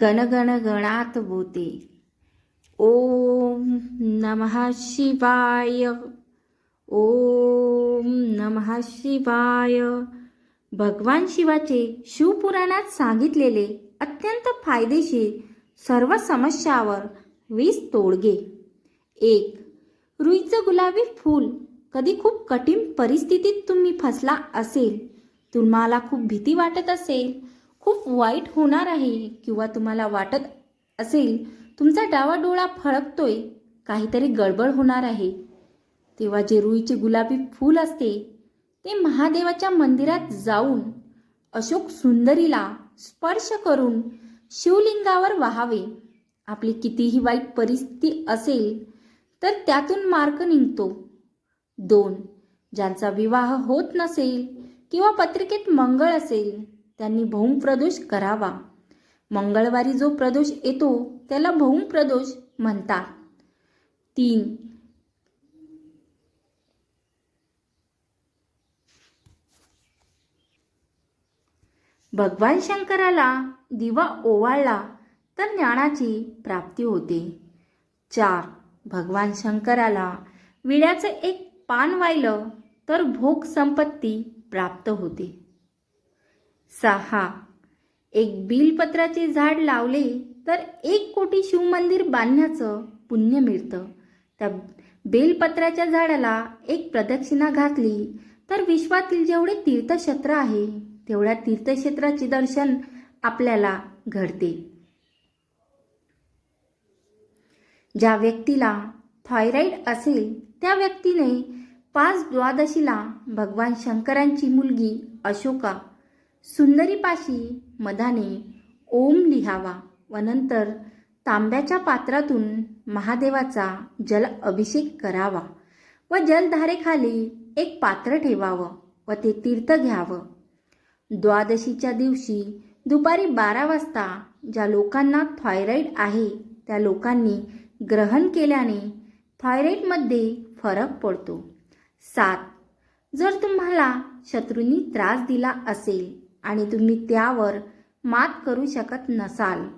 गणगण गणात बोते ओम नमः शिवाय. ओम नमः शिवाय. भगवान शिवाचे शिवपुराणात सांगितलेले अत्यंत फायदेशीर सर्व समस्यावर वीस तोडगे. एक रुईचं गुलाबी फूल कधी खूप कठीण परिस्थितीत तुम्ही फसला असेल तुम्हाला खूप भीती वाटत असेल खूप वाईट होणार आहे किंवा तुम्हाला वाटत असेल तुमचा डावा डोळा फळकतोय काहीतरी गडबड होणार आहे. तेव्हा जे रुईचे गुलाबी फूल असते ते महादेवाच्या मंदिरात जाऊन अशोक सुंदरीला स्पर्श करून शिवलिंगावर वाहावे. आपली कितीही वाईट परिस्थिती असेल तर त्यातून मार्ग निघतो. दोन ज्यांचा विवाह होत नसेल किंवा पत्रिकेत मंगळ असेल त्यांनी भौम प्रदोष करावा. मंगळवारी जो प्रदोष येतो त्याला भौम प्रदोष म्हणतात. तीन. भगवान शंकराला दिवा ओवाळला तर ज्ञानाची प्राप्ती होते. चार. भगवान शंकराला विड्याचं एक पान वाहिलं तर भोग संपत्ती प्राप्त होते. सहा. एक बिलपत्राचे झाड लावले तर एक कोटी शिवमंदिर बांधण्याचं पुण्य मिळतं. त्या बेलपत्राच्या झाडाला एक प्रदक्षिणा घातली तर विश्वातील जेवढे तीर्थक्षेत्र आहे तेवढ्या तीर्थक्षेत्राचे दर्शन आपल्याला घडते. ज्या व्यक्तीला थायरॉइड असेल त्या व्यक्तीने पाच द्वादशीला भगवान शंकरांची मुलगी अशोका सुंदरीपाशी मधाने ओम लिहावा व नंतर तांब्याच्या पात्रातून महादेवाचा जल अभिषेक करावा व जलधारेखाली एक पात्र ठेवावं व ते तीर्थ घ्यावं. द्वादशीच्या दिवशी दुपारी बारा वाजता ज्या लोकांना थायरॉईड आहे त्या लोकांनी ग्रहण केल्याने थायरॉईडमध्ये फरक पडतो. सात. जर तुम्हाला शत्रूंनी त्रास दिला असेल आणि तुम्ही त्यावर मात करू शकत नसाल.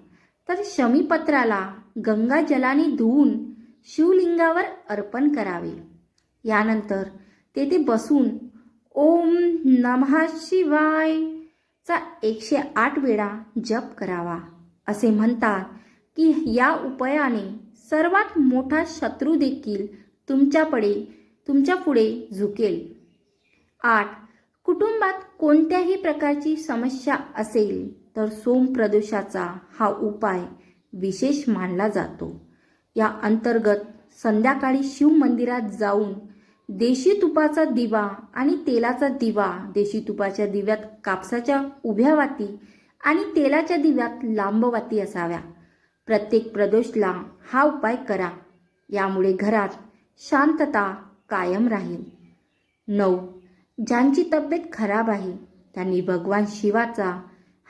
तर शमीपत्राला गंगा जलाने धुवून शिवलिंगावर अर्पण करावे. यानंतर तेथे बसून ओम नमः शिवाय चा एकशे आठ वेळा जप करावा. असे म्हणतात की या उपायाने सर्वात मोठा शत्रू देखील तुमच्यापुढे तुमच्यापुढे झुकेल. आठ. कुटुंबात कोणत्याही प्रकारची समस्या असेल तर सोम प्रदोषाचा हा उपाय विशेष मानला जातो. या अंतर्गत संध्याकाळी शिव मंदिरात जाऊन देशी तुपाचा दिवा आणि तेलाचा दिवा देशी तुपाच्या दिव्यात कापसाच्या उभ्या वाती आणि तेलाच्या दिव्यात लांब वाती असाव्या. प्रत्येक प्रदोषला हा उपाय करा. यामुळे घरात शांतता कायम राहील. नऊ. ज्यांची तब्येत खराब आहे त्यांनी भगवान शिवाचा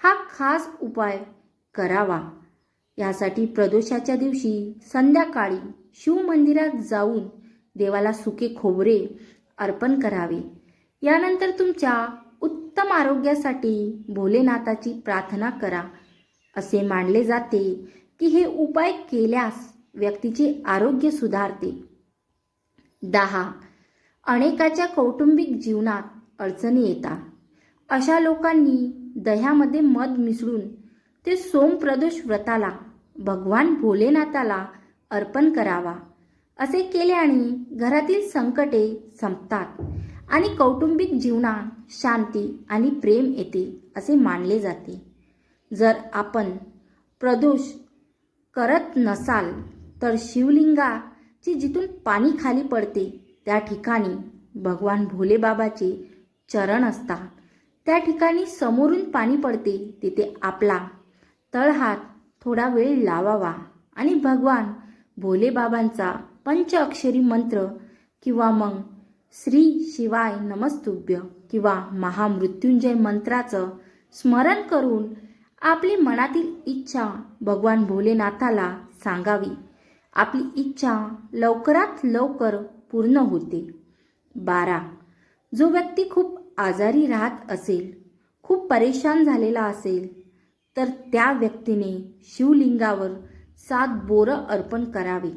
हा खास उपाय करावा. यासाठी प्रदोषाच्या दिवशी संध्याकाळी शिवमंदिरात जाऊन देवाला सुके खोबरे अर्पण करावे. यानंतर तुमच्या उत्तम आरोग्यासाठी भोलेनाथाची प्रार्थना करा असे मानले जाते की हे उपाय केल्यास व्यक्तीचे आरोग्य सुधारते. दहा अनेकाच्या कौटुंबिक जीवनात अडचणी येतात. अशा लोकांनी दह्यामध्ये मध मिसळून ते सोमप्रदोष व्रताला भगवान भोलेनाथाला अर्पण करावा असे केल्याने घरातील संकटे संपतात आणि कौटुंबिक जीवनात शांती आणि प्रेम येते असे मानले जाते. जर आपण प्रदोष करत नसाल तर शिवलिंगाची जिथून पाणी खाली पडते त्या ठिकाणी भगवान भोलेबाबाचे चरण असतात. त्या ठिकाणी समोरून पाणी पडते तिथे आपला तळहात थोडा वेळ लावावा आणि भगवान भोलेबाबांचा पंचअक्षरी मंत्र किंवा मग श्री शिवाय नमस्तुभ्य किंवा महामृत्युंजय मंत्राचं स्मरण करून आपली मनातील इच्छा भगवान भोलेनाथाला सांगावी. आपली इच्छा लवकरात लवकर पूर्ण होते. बारा. जो व्यक्ती खूप आजारी राहत असेल खूप परेशान झालेला असेल तर त्या व्यक्तीने शिवलिंगावर सात बोरं अर्पण करावे.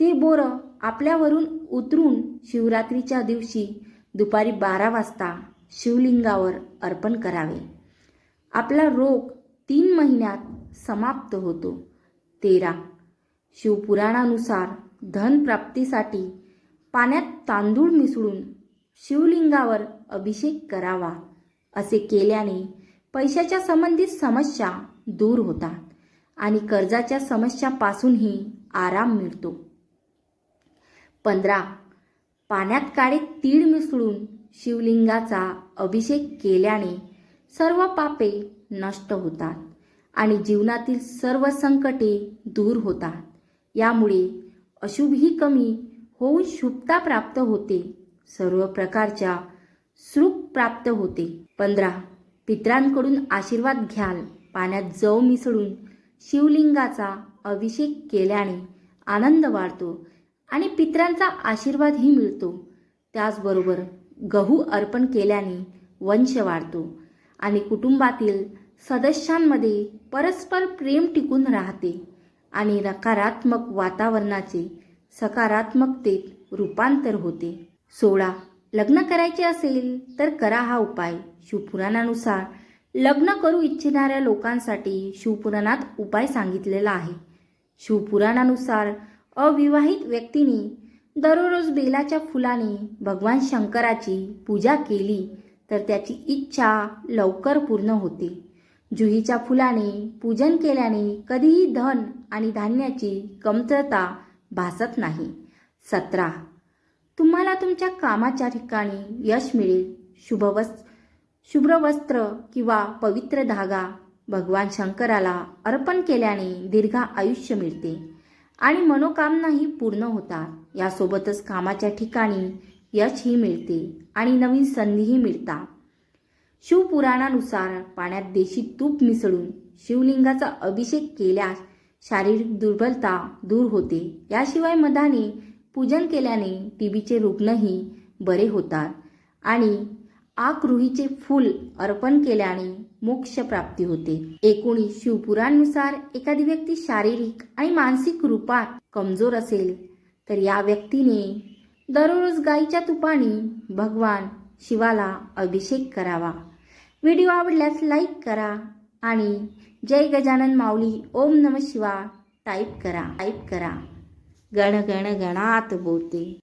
ते बोरं आपल्यावरून उतरून शिवरात्रीच्या दिवशी दुपारी बारा वाजता शिवलिंगावर अर्पण करावे. आपला रोग तीन महिन्यात समाप्त होतो. तेरा. शिवपुराणानुसार धनप्राप्तीसाठी पाण्यात तांदूळ मिसळून शिवलिंगावर अभिषेक करावा असे केल्याने पैशाच्या संबंधित समस्या दूर होतात आणि कर्जाच्या समस्यापासूनही आराम मिळतो. पंधरा पाण्यात काळे तीळ मिसळून शिवलिंगाचा अभिषेक केल्याने सर्व पापे नष्ट होतात आणि जीवनातील सर्व संकटे दूर होतात. यामुळे अशुभही कमी होऊन शुभता प्राप्त होते. सर्व प्रकारच्या सुख प्राप्त होते. पंधरा. पित्रांकडून आशीर्वाद घ्याल. पाण्यात जव मिसळून शिवलिंगाचा अभिषेक केल्याने आनंद वाढतो आणि पित्रांचा आशीर्वादही मिळतो. त्याचबरोबर गहू अर्पण केल्याने वंश वाढतो आणि कुटुंबातील सदस्यांमध्ये परस्पर प्रेम टिकून राहते आणि नकारात्मक वातावरणाचे सकारात्मकतेत रूपांतर होते. सोळा. लग्न करायचे असेल तर करा हा उपाय. शिवपुराणानुसार लग्न करू इच्छिणाऱ्या लोकांसाठी शिवपुराणात उपाय सांगितलेला आहे. शिवपुराणानुसार अविवाहित व्यक्तीने दररोज बेलाच्या फुलाने भगवान शंकराची पूजा केली तर त्याची इच्छा लवकर पूर्ण होते. जुहीच्या फुलाने पूजन केल्याने कधीही धन आणि धान्याची कमतरता भासत नाही. सतरा. तुम्हाला तुमच्या कामाच्या ठिकाणी यश मिळेल. शुभवस् शुभ्र वस्त्र किंवा पवित्र धागा भगवान शंकराला अर्पण केल्याने दीर्घ आयुष्य मिळते आणि मनोकामनाही पूर्ण होतात. यासोबतच कामाच्या ठिकाणी यशही मिळते आणि नवीन संधीही मिळतात. शिवपुराणानुसार पाण्यात देशी तूप मिसळून शिवलिंगाचा अभिषेक केल्यास शारीरिक दुर्बलता दूर होते. याशिवाय मधाने पूजन केल्याने टी बीचे रुग्णही बरे होतात आणि आकरुहीचे फूल अर्पण केल्याने मोक्ष प्राप्ती होते. एकोणीस शिवपुराणनुसार एखादी व्यक्ती शारीरिक आणि मानसिक रूपात कमजोर असेल तर या व्यक्तीने दररोज गाईच्या तुपाने भगवान शिवाला अभिषेक करावा. व्हिडिओ आवडल्यास लाईक करा आणि जय गजानन माऊली ओम नम शिवा टाईप करा टाईप करा. गण गण गणात बोलते.